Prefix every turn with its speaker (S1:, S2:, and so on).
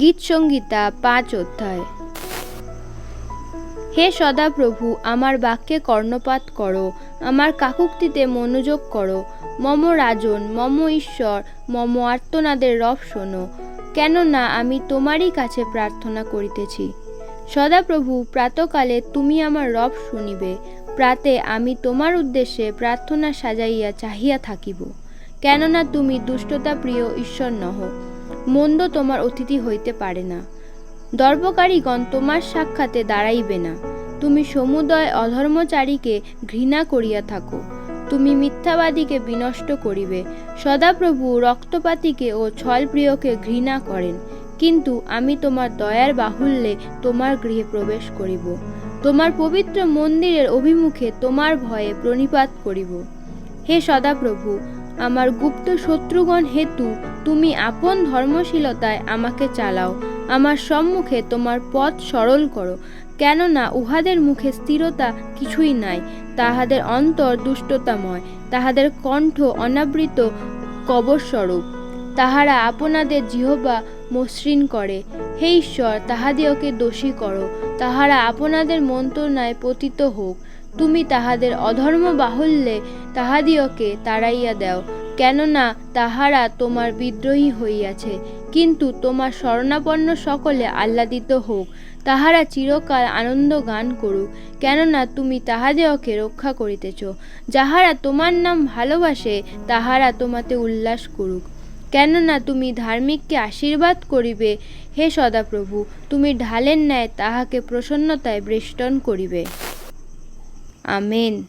S1: গীত সংগীতা পাঁচ অধ্যায়। হে সদাপ্রভু, আমার বাক্যে কর্ণপাত করো, আমার কাকুক্তিতে মনোযোগ করো। মম রাজন, মম ঈশ্বর, মম আর্তনাদের রব শোনো, কেননা আমি তোমারই কাছে প্রার্থনা করিতেছি। সদাপ্রভু, প্রাতকালে তুমি আমার রব শুনিবে, প্রাতে আমি তোমার উদ্দেশ্যে প্রার্থনা সাজাইয়া চাহিয়া থাকিব। কেননা তুমি দুষ্টতা প্রিয় ঈশ্বর নহ মন্দ তোমার অতিথি হইতে পারে না। দর্পকারীগণ তোমার সাক্ষাতে দাঁড়াইবে না। তুমি সমুদয় অধর্মচারীকে ঘৃণা করিয়া থাকো। তুমি মিথ্যাবাদীকে বিনষ্ট করিবে। সদাপ্রভু রক্তপাতীকে ও ছলপ্রিয়কে ঘৃণা করেন। কিন্তু আমি তোমার দয়ার বাহুল্যে তোমার গৃহে প্রবেশ করিব। তোমার পবিত্র মন্দিরের অভিমুখে তোমার ভয়ে প্রণিপাত করিব। হে সদাপ্রভু, আমার গুপ্ত শত্রুগণ হেতু তুমি আপন ধর্মশীলতায় আমাকে চালাও। আমার সম্মুখে তোমার পথ সরল করো। কেননা উহাদের মুখে স্থিরতা কিছুই নাই। তাহাদের অন্তর দুষ্টতাময়। তাহাদের কণ্ঠ অনাবৃত কবরস্বরূপ। তাহারা আপনাদের জিহবা মসৃণ করে। হে ঈশ্বর তাহাদিওকে দোষী করো। তাহারা আপনাদের মন্ত্রণায় পতিত হোক। তুমি তাহাদের অধর্ম বাহুল্যে তাহাদিওকে তাড়াইয়া দাও। কেননা তাহারা তোমার বিদ্রোহী হইয়াছে। কিন্তু তোমার শরণাপন্ন সকলে আহ্লাদিত হোক, তাহারা চিরকাল আনন্দ গান করুক, কেননা তুমি তাহাদেরকে রক্ষা করিতেছ। যাহারা তোমার নাম ভালোবাসে, তাহারা তোমাতে উল্লাস করুক। কেননা তুমি ধার্মিককে আশীর্বাদ করিবে, হে সদাপ্রভু, তুমি ঢালের ন্যায় তাহাকে প্রসন্নতায় বেষ্টন করিবে। আমেন।